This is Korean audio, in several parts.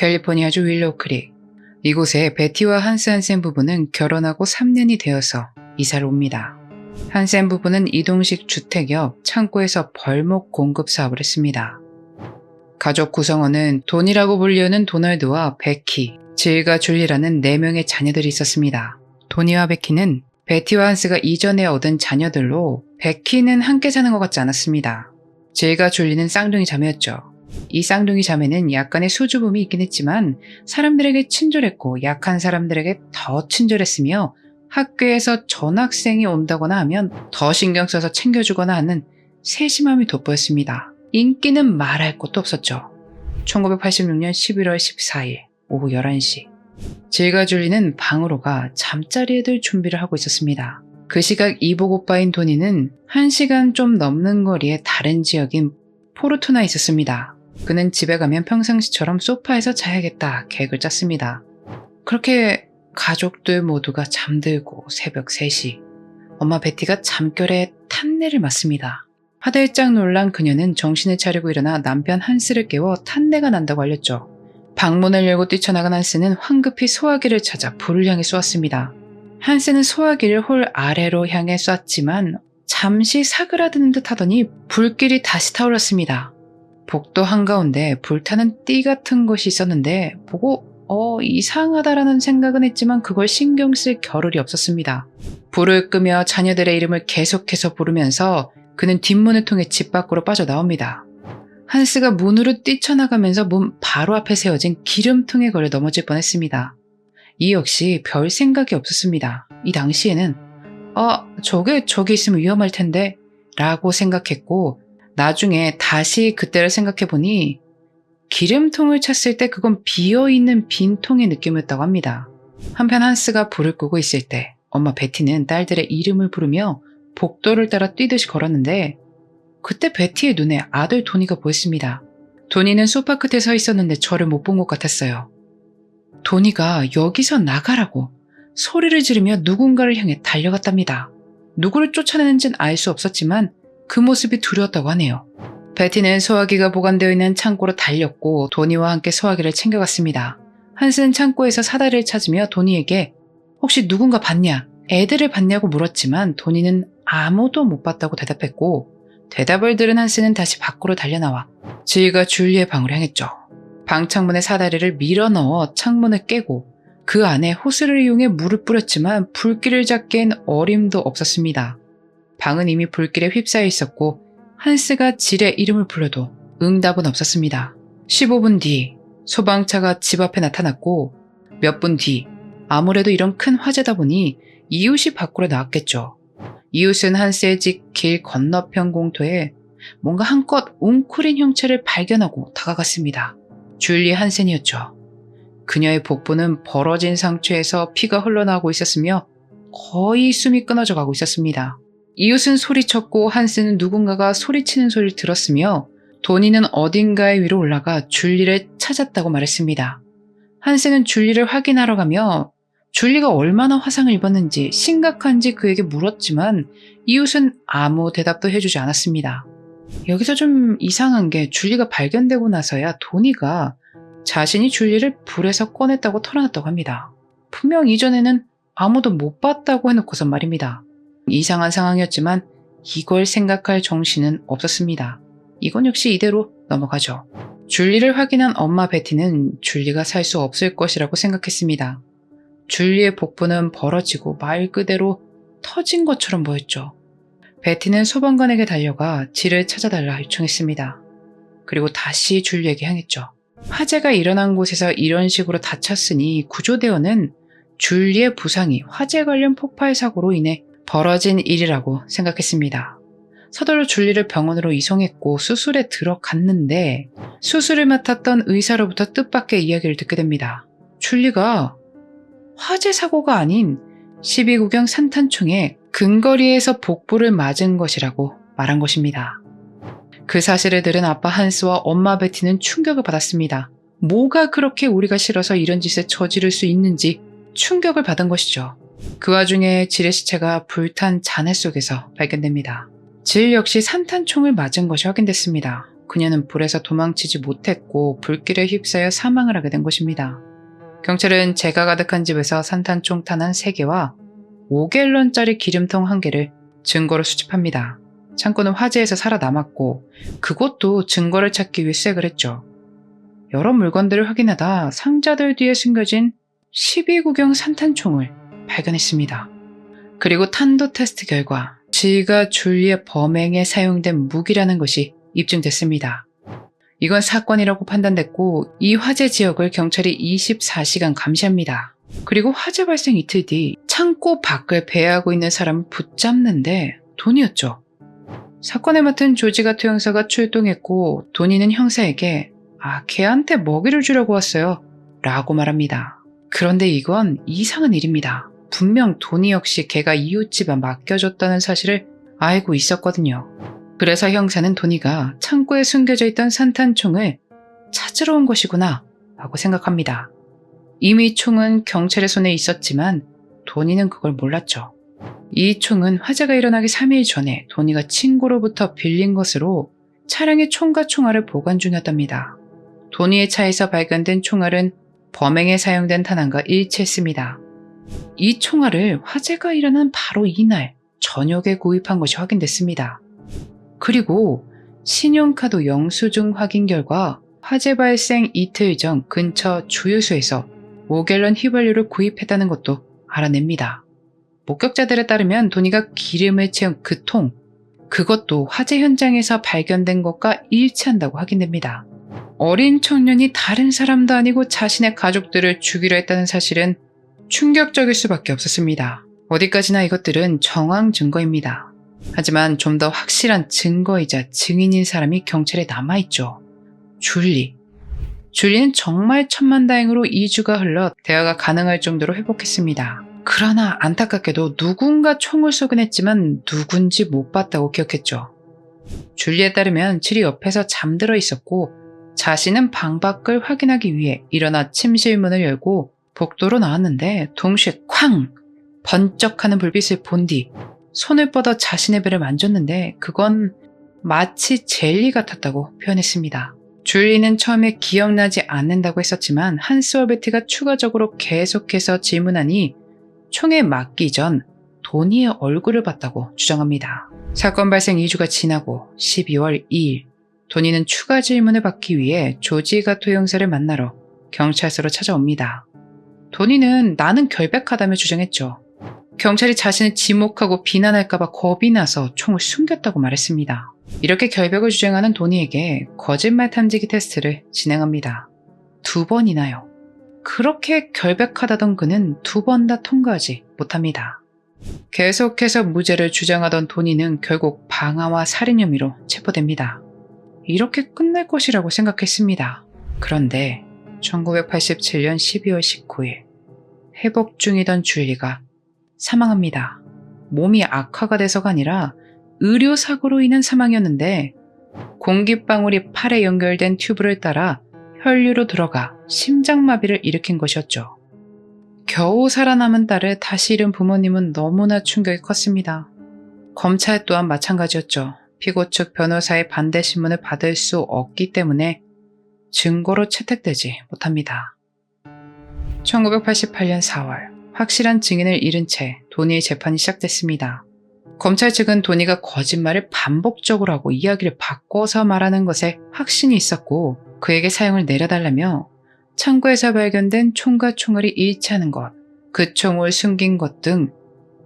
캘리포니아주 윌로우 크릭. 이곳에 베티와 한스 한센 부부는 결혼하고 3년이 되어서 이사를 옵니다. 한센 부부는 이동식 주택 옆 창고에서 벌목 공급 사업을 했습니다. 가족 구성원은 돈이라고 불리우는 도널드와 베키, 질과 줄리라는 4명의 자녀들이 있었습니다. 도니와 베키는 베티와 한스가 이전에 얻은 자녀들로 베키는 함께 사는 것 같지 않았습니다. 질과 줄리는 쌍둥이 자매였죠. 이 쌍둥이 자매는 약간의 수줍음이 있긴 했지만 사람들에게 친절했고 약한 사람들에게 더 친절했으며 학교에서 전학생이 온다거나 하면 더 신경 써서 챙겨주거나 하는 세심함이 돋보였습니다. 인기는 말할 것도 없었죠. 1986년 11월 14일 오후 11시 질과 줄리는 방으로 가 잠자리에 들 준비를 하고 있었습니다. 그 시각 이복 오빠인 도니는 1시간 좀 넘는 거리의 다른 지역인 포르투나에 있었습니다. 그는 집에 가면 평상시처럼 소파에서 자야겠다 계획을 짰습니다. 그렇게 가족들 모두가 잠들고 새벽 3시 엄마 베티가 잠결에 탄내를 맡습니다. 화들짝 놀란 그녀는 정신을 차리고 일어나 남편 한스를 깨워 탄내가 난다고 알렸죠. 방문을 열고 뛰쳐나간 한스는 황급히 소화기를 찾아 불을 향해 쏘았습니다. 한스는 소화기를 홀 아래로 향해 쐈지만 잠시 사그라드는 듯 하더니 불길이 다시 타올랐습니다. 복도 한가운데 불타는 띠 같은 것이 있었는데 보고 어 이상하다라는 생각은 했지만 그걸 신경 쓸 겨를이 없었습니다. 불을 끄며 자녀들의 이름을 계속해서 부르면서 그는 뒷문을 통해 집 밖으로 빠져나옵니다. 한스가 문으로 뛰쳐나가면서 문 바로 앞에 세워진 기름통에 걸려 넘어질 뻔했습니다. 이 역시 별 생각이 없었습니다. 이 당시에는 아 저게 저기 있으면 위험할 텐데 라고 생각했고 나중에 다시 그때를 생각해보니 기름통을 찼을 때 그건 비어있는 빈 통의 느낌이었다고 합니다. 한편 한스가 불을 끄고 있을 때 엄마 베티는 딸들의 이름을 부르며 복도를 따라 뛰듯이 걸었는데 그때 베티의 눈에 아들 도니가 보였습니다. 도니는 소파 끝에 서 있었는데 저를 못 본 것 같았어요. 도니가 여기서 나가라고 소리를 지르며 누군가를 향해 달려갔답니다. 누구를 쫓아내는지는 알 수 없었지만 그 모습이 두려웠다고 하네요. 베티는 소화기가 보관되어 있는 창고로 달렸고 도니와 함께 소화기를 챙겨갔습니다. 한스는 창고에서 사다리를 찾으며 도니에게 혹시 누군가 봤냐? 애들을 봤냐고 물었지만 도니는 아무도 못 봤다고 대답했고 대답을 들은 한스는 다시 밖으로 달려나와 질과 줄리의 방으로 향했죠. 방 창문에 사다리를 밀어 넣어 창문을 깨고 그 안에 호스를 이용해 물을 뿌렸지만 불길을 잡기엔 어림도 없었습니다. 방은 이미 불길에 휩싸여 있었고 한스가 질의 이름을 불러도 응답은 없었습니다. 15분 뒤 소방차가 집 앞에 나타났고 몇 분 뒤 아무래도 이런 큰 화재다 보니 이웃이 밖으로 나왔겠죠. 이웃은 한스의 집 길 건너편 공터에 뭔가 한껏 웅크린 형체를 발견하고 다가갔습니다. 줄리 한센이었죠. 그녀의 복부는 벌어진 상처에서 피가 흘러나오고 있었으며 거의 숨이 끊어져 가고 있었습니다. 이웃은 소리쳤고 한스는 누군가가 소리치는 소리를 들었으며 도니는 어딘가에 위로 올라가 줄리를 찾았다고 말했습니다. 한스는 줄리를 확인하러 가며 줄리가 얼마나 화상을 입었는지 심각한지 그에게 물었지만 이웃은 아무 대답도 해주지 않았습니다. 여기서 좀 이상한 게 줄리가 발견되고 나서야 도니가 자신이 줄리를 불에서 꺼냈다고 털어놨다고 합니다. 분명 이전에는 아무도 못 봤다고 해놓고선 말입니다. 이상한 상황이었지만 이걸 생각할 정신은 없었습니다. 이건 역시 이대로 넘어가죠. 줄리를 확인한 엄마 베티는 줄리가 살 수 없을 것이라고 생각했습니다. 줄리의 복부는 벌어지고 말 그대로 터진 것처럼 보였죠. 베티는 소방관에게 달려가 질을 찾아달라 요청했습니다. 그리고 다시 줄리에게 향했죠. 화재가 일어난 곳에서 이런 식으로 다쳤으니 구조대원은 줄리의 부상이 화재 관련 폭발 사고로 인해 벌어진 일이라고 생각했습니다. 서둘러 줄리를 병원으로 이송했고 수술에 들어갔는데 수술을 맡았던 의사로부터 뜻밖의 이야기를 듣게 됩니다. 줄리가 화재 사고가 아닌 12구경 산탄총에 근거리에서 복부를 맞은 것이라고 말한 것입니다. 그 사실을 들은 아빠 한스와 엄마 베티는 충격을 받았습니다. 뭐가 그렇게 우리가 싫어서 이런 짓을 저지를 수 있는지 충격을 받은 것이죠. 그 와중에 질의 시체가 불탄 잔해 속에서 발견됩니다. 질 역시 산탄총을 맞은 것이 확인됐습니다. 그녀는 불에서 도망치지 못했고 불길에 휩싸여 사망을 하게 된 것입니다. 경찰은 재가 가득한 집에서 산탄총 탄한 3개와 5갤런짜리 기름통 1개를 증거로 수집합니다. 창고는 화재에서 살아남았고 그것도 증거를 찾기 위해 수색을 했죠. 여러 물건들을 확인하다 상자들 뒤에 숨겨진 12구경 산탄총을 발견했습니다. 그리고 탄도 테스트 결과 지가 줄리의 범행에 사용된 무기라는 것이 입증됐습니다. 이건 사건이라고 판단됐고 이 화재 지역을 경찰이 24시간 감시합니다. 그리고 화재 발생 이틀 뒤 창고 밖을 배회하고 있는 사람을 붙잡는데 돈이었죠. 사건에 맡은 조지가토 형사가 출동했고 도니는 형사에게 아 걔한테 먹이를 주려고 왔어요 라고 말합니다. 그런데 이건 이상한 일입니다. 분명 도니 역시 걔가 이웃집에 맡겨줬다는 사실을 알고 있었거든요. 그래서 형사는 도니가 창고에 숨겨져 있던 산탄총을 찾으러 온 것이구나 라고 생각합니다. 이미 총은 경찰의 손에 있었지만 도니는 그걸 몰랐죠. 이 총은 화재가 일어나기 3일 전에 도니가 친구로부터 빌린 것으로 차량에 총과 총알을 보관 중이었답니다. 도니의 차에서 발견된 총알은 범행에 사용된 탄환과 일치했습니다. 이 총알을 화재가 일어난 바로 이날 저녁에 구입한 것이 확인됐습니다. 그리고 신용카드 영수증 확인 결과 화재 발생 이틀 전 근처 주유소에서 5갤런 휘발유를 구입했다는 것도 알아냅니다. 목격자들에 따르면 도니가 기름을 채운 그 통, 그것도 화재 현장에서 발견된 것과 일치한다고 확인됩니다. 어린 청년이 다른 사람도 아니고 자신의 가족들을 죽이려 했다는 사실은 충격적일 수밖에 없었습니다. 어디까지나 이것들은 정황 증거입니다. 하지만 좀 더 확실한 증거이자 증인인 사람이 경찰에 남아있죠. 줄리. 줄리는 정말 천만다행으로 2주가 흘러 대화가 가능할 정도로 회복했습니다. 그러나 안타깝게도 누군가 총을 쏘긴 했지만 누군지 못 봤다고 기억했죠. 줄리에 따르면 칠이 옆에서 잠들어 있었고 자신은 방 밖을 확인하기 위해 일어나 침실 문을 열고 복도로 나왔는데 동시에 쾅! 번쩍하는 불빛을 본 뒤 손을 뻗어 자신의 배를 만졌는데 그건 마치 젤리 같았다고 표현했습니다. 줄리는 처음에 기억나지 않는다고 했었지만 한스 월베트가 추가적으로 계속해서 질문하니 총에 맞기 전 도니의 얼굴을 봤다고 주장합니다. 사건 발생 2주가 지나고 12월 2일 도니는 추가 질문을 받기 위해 조지 가토 형사를 만나러 경찰서로 찾아옵니다. 도니는 나는 결백하다며 주장했죠. 경찰이 자신을 지목하고 비난할까봐 겁이 나서 총을 숨겼다고 말했습니다. 이렇게 결백을 주장하는 도니에게 거짓말 탐지기 테스트를 진행합니다. 두 번이나요. 그렇게 결백하다던 그는 두 번 다 통과하지 못합니다. 계속해서 무죄를 주장하던 도니는 결국 방화와 살인 혐의로 체포됩니다. 이렇게 끝날 것이라고 생각했습니다. 그런데 1987년 12월 19일 회복 중이던 줄리가 사망합니다. 몸이 악화가 돼서가 아니라 의료사고로 인한 사망이었는데 공기방울이 팔에 연결된 튜브를 따라 혈류로 들어가 심장마비를 일으킨 것이었죠. 겨우 살아남은 딸을 다시 잃은 부모님은 너무나 충격이 컸습니다. 검찰 또한 마찬가지였죠. 피고 측 변호사의 반대 신문을 받을 수 없기 때문에 증거로 채택되지 못합니다. 1988년 4월 확실한 증인을 잃은 채 도니의 재판이 시작됐습니다. 검찰 측은 도니가 거짓말을 반복적으로 하고 이야기를 바꿔서 말하는 것에 확신이 있었고 그에게 사형을 내려달라며 창고에서 발견된 총과 총알이 일치하는 것, 그 총을 숨긴 것 등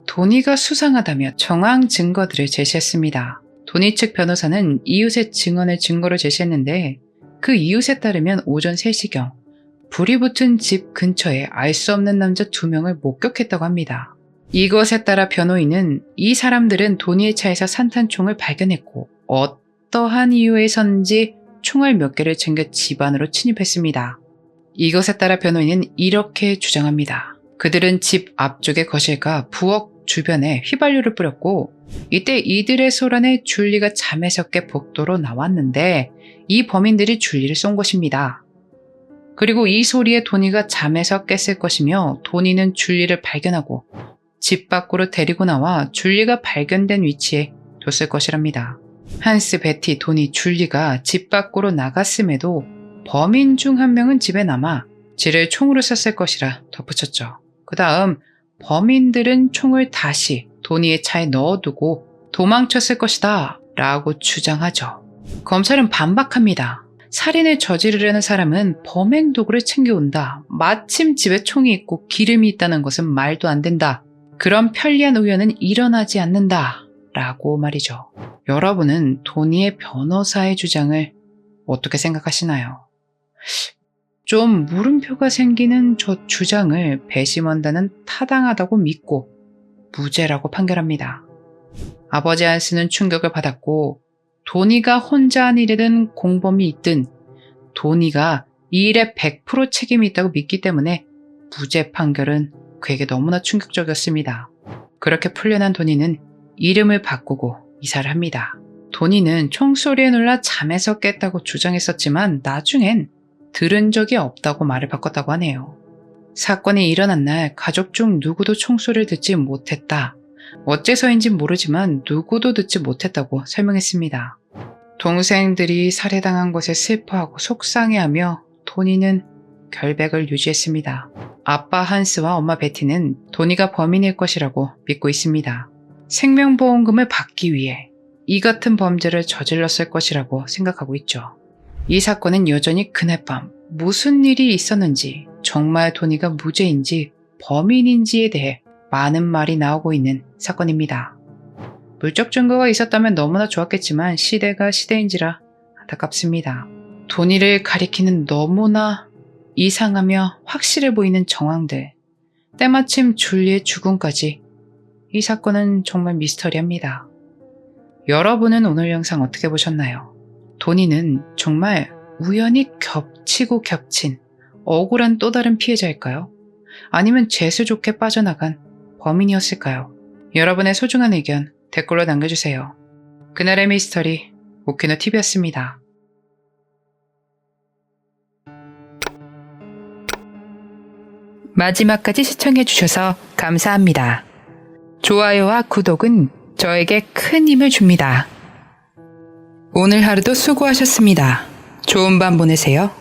도니가 수상하다며 정황 증거들을 제시했습니다. 도니 측 변호사는 이웃의 증언을 증거로 제시했는데 그 이웃에 따르면 오전 3시경 불이 붙은 집 근처에 알 수 없는 남자 두 명을 목격했다고 합니다. 이것에 따라 변호인은 이 사람들은 도니의 차에서 산탄총을 발견했고 어떠한 이유에선지 총알 몇 개를 챙겨 집안으로 침입했습니다. 이것에 따라 변호인은 이렇게 주장합니다. 그들은 집 앞쪽의 거실과 부엌 주변에 휘발유를 뿌렸고 이때 이들의 소란에 줄리가 잠에서 깨 복도로 나왔는데 이 범인들이 줄리를 쏜 것입니다. 그리고 이 소리에 도니가 잠에서 깼을 것이며 도니는 줄리를 발견하고 집 밖으로 데리고 나와 줄리가 발견된 위치에 뒀을 것이랍니다. 한스, 베티, 도니, 줄리가 집 밖으로 나갔음에도 범인 중 한 명은 집에 남아 지를 총으로 쐈을 것이라 덧붙였죠. 그 다음 범인들은 총을 다시 도니의 차에 넣어두고 도망쳤을 것이다 라고 주장하죠. 검찰은 반박합니다. 살인을 저지르려는 사람은 범행 도구를 챙겨온다. 마침 집에 총이 있고 기름이 있다는 것은 말도 안 된다. 그런 편리한 우연은 일어나지 않는다. 라고 말이죠. 여러분은 도니의 변호사의 주장을 어떻게 생각하시나요? 좀 물음표가 생기는 저 주장을 배심원단은 타당하다고 믿고 무죄라고 판결합니다. 아버지 한스는 충격을 받았고 도니가 혼자 한 일이든 공범이 있든 도니가 이 일에 100% 책임이 있다고 믿기 때문에 무죄 판결은 그에게 너무나 충격적이었습니다. 그렇게 풀려난 도니는 이름을 바꾸고 이사를 합니다. 도니는 총소리에 놀라 잠에서 깼다고 주장했었지만 나중엔 들은 적이 없다고 말을 바꿨다고 하네요. 사건이 일어난 날 가족 중 누구도 총소리를 듣지 못했다. 어째서인진 모르지만 누구도 듣지 못했다고 설명했습니다. 동생들이 살해당한 것에 슬퍼하고 속상해하며 도니는 결백을 유지했습니다. 아빠 한스와 엄마 베티는 도니가 범인일 것이라고 믿고 있습니다. 생명보험금을 받기 위해 이 같은 범죄를 저질렀을 것이라고 생각하고 있죠. 이 사건은 여전히 그날 밤 무슨 일이 있었는지 정말 도니가 무죄인지 범인인지에 대해 많은 말이 나오고 있는 사건입니다. 물적 증거가 있었다면 너무나 좋았겠지만 시대가 시대인지라 안타깝습니다. 도니를 가리키는 너무나 이상하며 확실해 보이는 정황들. 때마침 줄리의 죽음까지 이 사건은 정말 미스터리합니다. 여러분은 오늘 영상 어떻게 보셨나요? 도니는 정말 우연히 겹치고 겹친 억울한 또 다른 피해자일까요? 아니면 재수 좋게 빠져나간 범인이었을까요? 여러분의 소중한 의견 댓글로 남겨주세요. 그날의 미스터리 오키노 TV였습니다. 마지막까지 시청해주셔서 감사합니다. 좋아요와 구독은 저에게 큰 힘을 줍니다. 오늘 하루도 수고하셨습니다. 좋은 밤 보내세요.